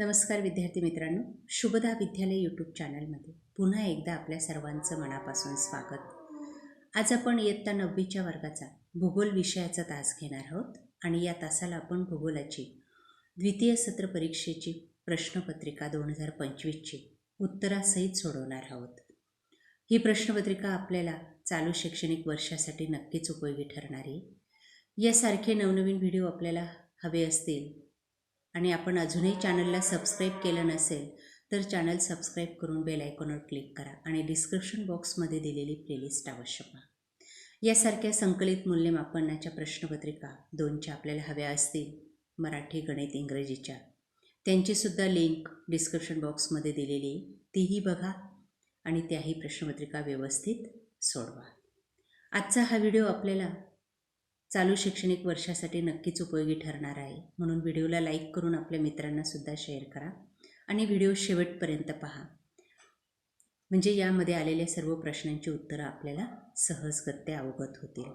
नमस्कार विद्यार्थी मित्रांनो. शुभदा विद्यालय यूट्यूब चॅनलमध्ये पुन्हा एकदा आपल्या सर्वांचं मनापासून स्वागत. आज आपण इयत्ता नववीच्या वर्गाचा भूगोल विषयाचा तास घेणार आहोत आणि या तासाला आपण भूगोलाची द्वितीय सत्र परीक्षेची प्रश्नपत्रिका दोन हजार पंचवीसची उत्तरासहित सोडवणार आहोत. ही प्रश्नपत्रिका आपल्याला चालू शैक्षणिक वर्षासाठी नक्कीच उपयोगी ठरणार. आहे यासारखे नवनवीन व्हिडिओ आपल्याला हवे असतील आणि आपण अजूनही चॅनलला सबस्क्राईब केलं नसेल तर चॅनल सबस्क्राईब करून बेल आयकॉनवर क्लिक करा आणि डिस्क्रिप्शन बॉक्समध्ये दिलेली प्लेलिस्ट अवश्य पहा. यासारख्या संकलित मूल्यमापनाच्या प्रश्नपत्रिका दोनच्या आपल्याला हव्या असतील मराठी गणित इंग्रजीच्या त्यांचीसुद्धा लिंक डिस्क्रिप्शन बॉक्समध्ये दिलेली आहे. तीही बघा आणि त्याही प्रश्नपत्रिका व्यवस्थित सोडवा. आजचा हा व्हिडिओ आपल्याला चालू शैक्षणिक वर्षासाठी नक्कीच उपयोगी ठरणार आहे. म्हणून व्हिडिओला लाईक करून आपल्या मित्रांनासुद्धा शेअर करा आणि व्हिडिओ शेवटपर्यंत पहा. म्हणजे यामध्ये आलेल्या सर्व प्रश्नांची उत्तरं आपल्याला सहजगत्या अवगत होतील.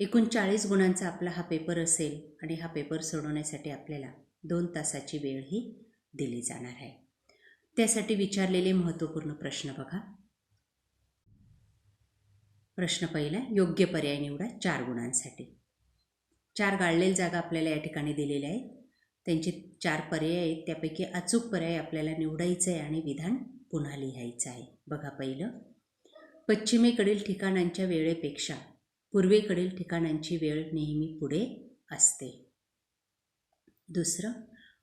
एकूण चाळीस गुणांचा आपला हा पेपर असेल आणि हा पेपर सोडवण्यासाठी आपल्याला दोन तासाची वेळही दिली जाणार आहे. त्यासाठी विचारलेले महत्त्वपूर्ण प्रश्न बघा. प्रश्न पहिला योग्य पर्याय निवडा चार गुणांसाठी. चार गाळलेल जागा आपल्याला या ठिकाणी दिलेल्या आहेत. त्यांचे चार पर्याय आहेत. त्यापैकी अचूक पर्याय आपल्याला निवडायचं आहे आणि विधान पुन्हा लिहायचं आहे. बघा पहिलं. पश्चिमेकडील ठिकाणांच्या वेळेपेक्षा पूर्वेकडील ठिकाणांची वेळ नेहमी पुढे असते. दुसरं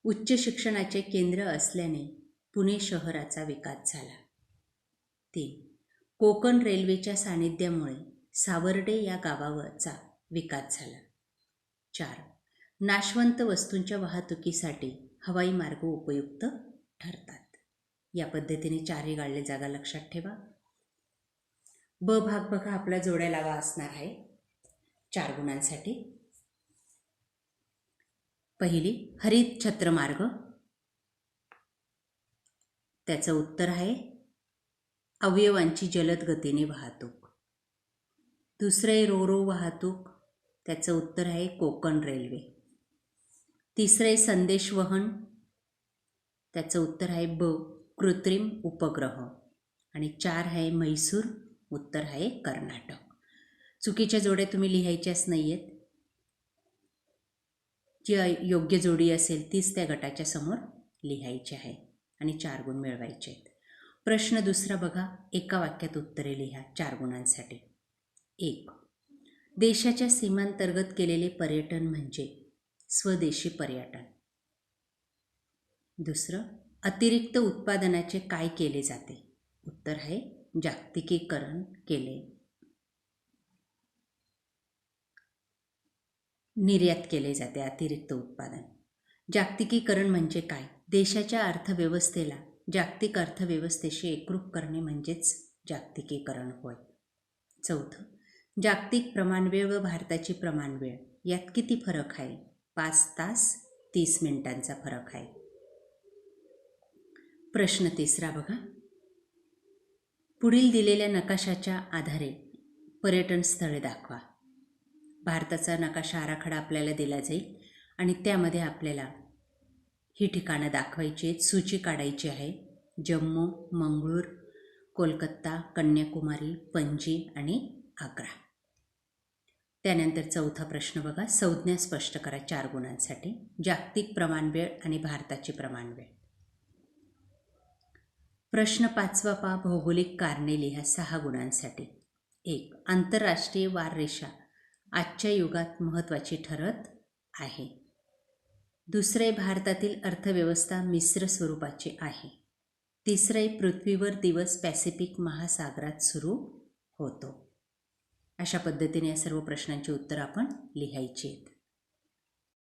उच्च शिक्षणाचे केंद्र असल्याने पुणे शहराचा विकास झाला. तीन कोकण रेल्वेच्या सानिध्यामुळे सावर्डे या गावावरचा विकास झाला. चार. नाशवंत वस्तूंच्या वाहतुकीसाठी हवाई मार्ग उपयुक्त ठरतात. या पद्धतीने चारही गाळले जागा लक्षात ठेवा. ब भाग बघा आपला जोड्या लावा असणार आहे. चार गुणांसाठी. पहिली हरित छत्रमार्ग. त्याचं उत्तर आहे अवयवांची जलद गतीने वाहतूक. दुसरे रोरो वाहतूक त्याचं उत्तर आहे कोकण रेल्वे. तिसरे संदेशवहन त्याचं उत्तर आहे ब कृत्रिम उपग्रह. आणि चार आहे म्हैसूर उत्तर आहे कर्नाटक. चुकीच्या जोड्या तुम्ही लिहायच्याच नाही आहेत जी योग्य जोडी असेल तीच त्या गटाच्या समोर लिहायची आहे आणि चार गुण मिळवायचे आहेत प्रश्न दुसरा बघा. एका वाक्यात उत्तरे लिहा चार गुणांसाठी. एक. देशाच्या सीमांतर्गत केलेले पर्यटन म्हणजे स्वदेशी पर्यटन. दुसरं अतिरिक्त उत्पादनाचे काय केले जाते? उत्तर आहे जागतिकीकरण केले. निर्यात केले जाते अतिरिक्त उत्पादन. जागतिकीकरण म्हणजे काय? देशाच्या अर्थव्यवस्थेला जागतिक अर्थव्यवस्थेशी एकरूप करणे म्हणजेच जागतिकीकरण होय. चौथं जागतिक प्रमाणवेळ व भारताची प्रमाणवेळ यात किती फरक आहे? पाच तास तीस मिनिटांचा फरक आहे. प्रश्न तिसरा बघा. पुढील दिलेल्या नकाशाच्या आधारे पर्यटन स्थळे दाखवा. भारताचा नकाशा आराखडा आपल्याला दिला जाईल आणि त्यामध्ये आपल्याला ही ठिकाणं दाखवायची आहेत सूची काढायची आहे. जम्मू मंगळूर कोलकाता कन्याकुमारी पणजी आणि आग्रा. त्यानंतर चौथा प्रश्न बघा. संज्ञा स्पष्ट करा चार गुणांसाठी. जागतिक प्रमाणवेळ आणि भारताची प्रमाणवेळ प्रश्न पाचवा पा भौगोलिक कारणे लिहा सहा गुणांसाठी. एक आंतरराष्ट्रीय वाररेषा आजच्या युगात महत्त्वाची ठरत आहे. दुसरे भारतातील अर्थव्यवस्था मिश्र स्वरूपाची आहे. तिसरे पृथ्वीवर दिवस पॅसिफिक महासागरात सुरू होतो. अशा पद्धतीने या सर्व प्रश्नांची उत्तरं आपण लिहायची आहेत.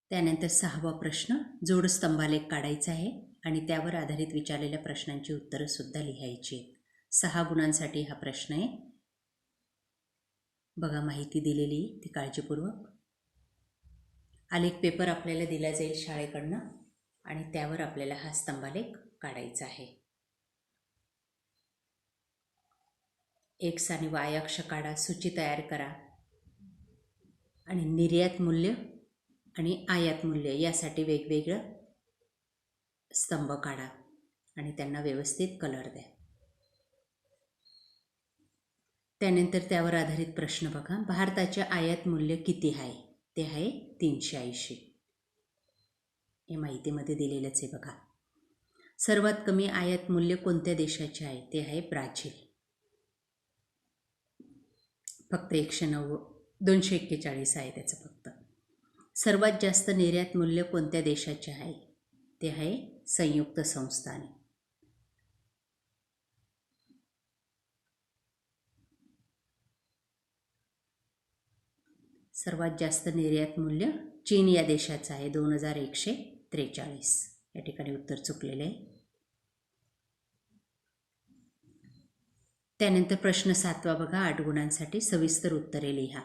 त्यानंतर सहावा प्रश्न जोडस्तंभालेख काढायचा आहे आणि त्यावर आधारित विचारलेल्या प्रश्नांची उत्तरंसुद्धा लिहायची आहेत. सहा गुणांसाठी हा प्रश्न आहे. बघा माहिती दिलेली ती काळजीपूर्वक. आलेख पेपर आपल्याला दिला जाईल शाळेकडनं आणि त्यावर आपल्याला हा स्तंभालेख काढायचा आहे. एक्स आणि वाय अक्ष काढा सूची तयार करा. आणि निर्यात मूल्य आणि आयात मूल्य यासाठी वेगवेगळं स्तंभ काढा आणि त्यांना व्यवस्थित कलर द्या. त्यानंतर त्यावर आधारित प्रश्न बघा. भारताचे आयात मूल्य किती आहे? ते आहे तीनशे ऐंशी. हे माहितीमध्ये दिलेलंच आहे बघा. सर्वात कमी आयात मूल्य कोणत्या देशाचे आहे? ते आहे ब्राझील. फक्त एकशे नव्वद दोनशे एक्केचाळीस आहे त्याचं फक्त. सर्वात जास्त निर्यात मूल्य कोणत्या देशाचे आहे? ते आहे संयुक्त संस्थाने. सर्वात जास्त निर्यात मूल्य चीन या देशाचं आहे दोन हजार एकशे त्रेचाळीस. या ठिकाणी उत्तर चुकलेलं आहे. त्यानंतर प्रश्न सातवा बघा आठ गुणांसाठी सविस्तर उत्तरे लिहा.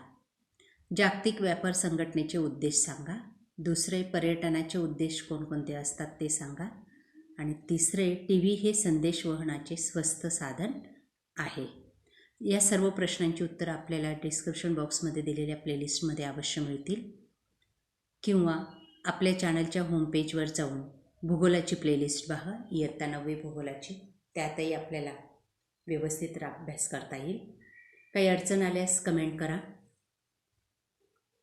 जागतिक व्यापार संघटनेचे उद्देश सांगा. दुसरे पर्यटनाचे उद्देश कोणकोणते असतात ते सांगा. आणि तिसरे टी व्ही हे संदेश वहनाचे स्वस्त साधन आहे. या सर्व प्रश्नांची उत्तरं आपल्याला डिस्क्रिप्शन बॉक्समध्ये दिलेल्या प्लेलिस्टमध्ये अवश्य मिळतील. किंवा आपल्या चॅनलच्या होमपेजवर जाऊन भूगोलाची प्लेलिस्ट पहा. इयत्ता नववी भूगोलाची. त्यातही आपल्याला व्यवस्थित रा अभ्यास करता येईल. काही अडचण आल्यास कमेंट करा.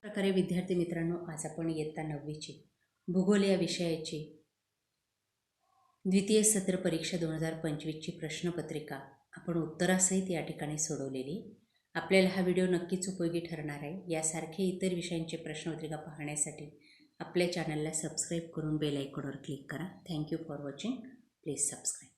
प्रकारे विद्यार्थी मित्रांनो आज आपण इयत्ता नववीची भूगोल या विषयाची द्वितीय सत्र परीक्षा दोन हजार पंचवीसची प्रश्नपत्रिका आपण उत्तरासहित या ठिकाणी सोडवलेली. आपल्याला हा व्हिडिओ नक्कीच उपयोगी ठरणार आहे. यासारखे इतर विषयांचे प्रश्नपत्रिका पाहण्यासाठी आपल्या चॅनलला सबस्क्राईब करून बेल आयकॉनवर क्लिक करा. Thank you for watching please subscribe